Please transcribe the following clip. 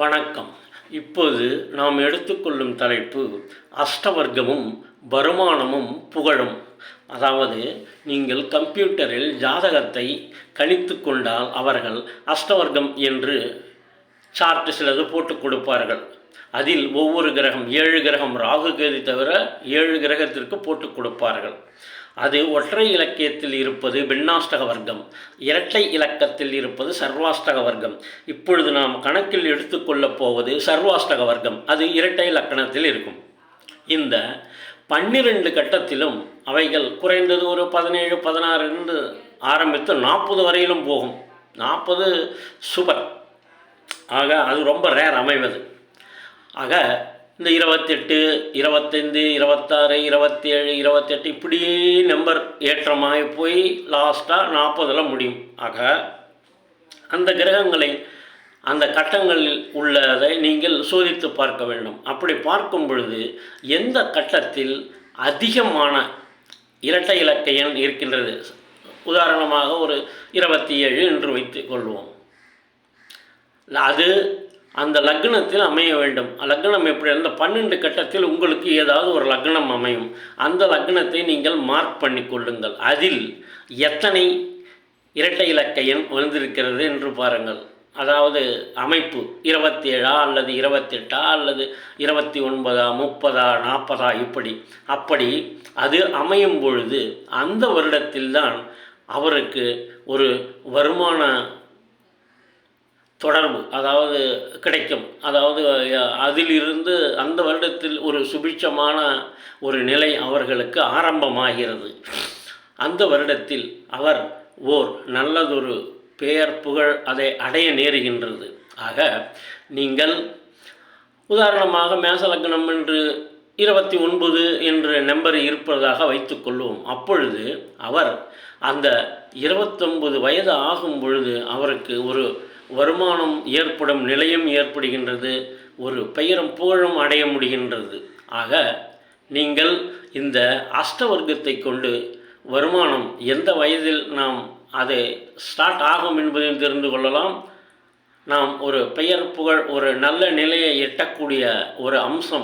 வணக்கம். இப்போது நாம் எடுத்துக்கொள்ளும் தலைப்பு அஷ்டவர்க்கமும் வருமானமும் புகழும். அதாவது நீங்கள் கம்ப்யூட்டரில் ஜாதகத்தை கணித்து கொண்டால் அவர்கள் அஷ்டவர்க்கம் என்று சார்ட் சிலது போட்டு கொடுப்பார்கள். அதில் ஒவ்வொரு கிரகம் ஏழு கிரகம் ராகு கேதி தவிர ஏழு கிரகத்திற்கு போட்டு கொடுப்பார்கள். அது ஒற்றை இலக்கியத்தில் இருப்பது பின்னாஷ்டக வர்க்கம் இரட்டை இலக்கத்தில் இருப்பது சர்வாஷ்டக வர்க்கம். இப்பொழுது நாம் கணக்கில் எடுத்துக்கொள்ளப் போவது சர்வாஷ்டக வர்க்கம் அது இரட்டை இலக்கணத்தில் இருக்கும். இந்த பன்னிரண்டு கட்டத்திலும் அவைகள் குறைந்தது ஒரு பதினேழு பதினாறுன்னு ஆரம்பித்து நாற்பது வரையிலும் போகும். நாற்பது சூப்பர் ஆக அது ரொம்ப ரேர் அமைவது. ஆக இந்த இருபத்தெட்டு இருபத்தைந்து இருபத்தாறு இருபத்தேழு இருபத்தெட்டு இப்படி நம்பர் ஏற்றமாகி போய் லாஸ்ட்டாக நாற்பதில் முடியும். ஆக அந்த கிரகங்களை அந்த கட்டங்களில் உள்ளதை நீங்கள் சோதித்து பார்க்க வேண்டும். அப்படி பார்க்கும் பொழுது எந்த கட்டத்தில் அதிகமான இரட்டை இலக்க எண் இருக்கின்றது? உதாரணமாக ஒரு இருபத்தி ஏழு என்று வைத்துக் கொள்வோம். அது அந்த லக்னத்தில் அமைய வேண்டும். லக்னம் எப்படி? அந்த பன்னெண்டு கட்டத்தில் உங்களுக்கு ஏதாவது ஒரு லக்னம் அமையும். அந்த லக்னத்தை நீங்கள் மார்க் பண்ணி கொள்ளுங்கள். அதில் எத்தனை இரட்டை இலக்க எண் வந்திருக்கிறது என்று பாருங்கள். அதாவது அமைப்பு இருபத்தி ஏழா அல்லது இருபத்தெட்டா அல்லது இருபத்தி ஒன்பதா முப்பதா நாற்பதா இப்படி. அப்படி அது அமையும் பொழுது அந்த வருடத்தில்தான் அவருக்கு ஒரு வருமான தொடர்பு அதாவது கிடைக்கும். அதாவது அதிலிருந்து அந்த வருடத்தில் ஒரு சுபிட்சமான ஒரு நிலை அவர்களுக்கு ஆரம்பமாகிறது. அந்த வருடத்தில் அவர் ஓர் நல்லதொரு பெயர் புகழ் அதை அடைய நேருகின்றது. ஆக நீங்கள் உதாரணமாக மேசலக்னம் என்று இருபத்தி ஒன்பது என்ற நம்பர் இருப்பதாக வைத்துக்கொள்வோம் அப்பொழுது அவர் அந்த இருபத்தொன்பது வயது ஆகும் பொழுது அவருக்கு ஒரு வருமானம் ஏற்படும் நிலையும் ஏற்படுகின்றது ஒரு பெயரும் புகழும் அடைய முடிகின்றது. ஆக நீங்கள் இந்த அஷ்டவர்க்கத்தை கொண்டு வருமானம் எந்த வயதில் நாம் அது ஸ்டார்ட் ஆகும் என்பதையும் தெரிந்து கொள்ளலாம். நாம் ஒரு பெயர் புகழ் ஒரு நல்ல நிலையை எட்டக்கூடிய ஒரு அம்சம்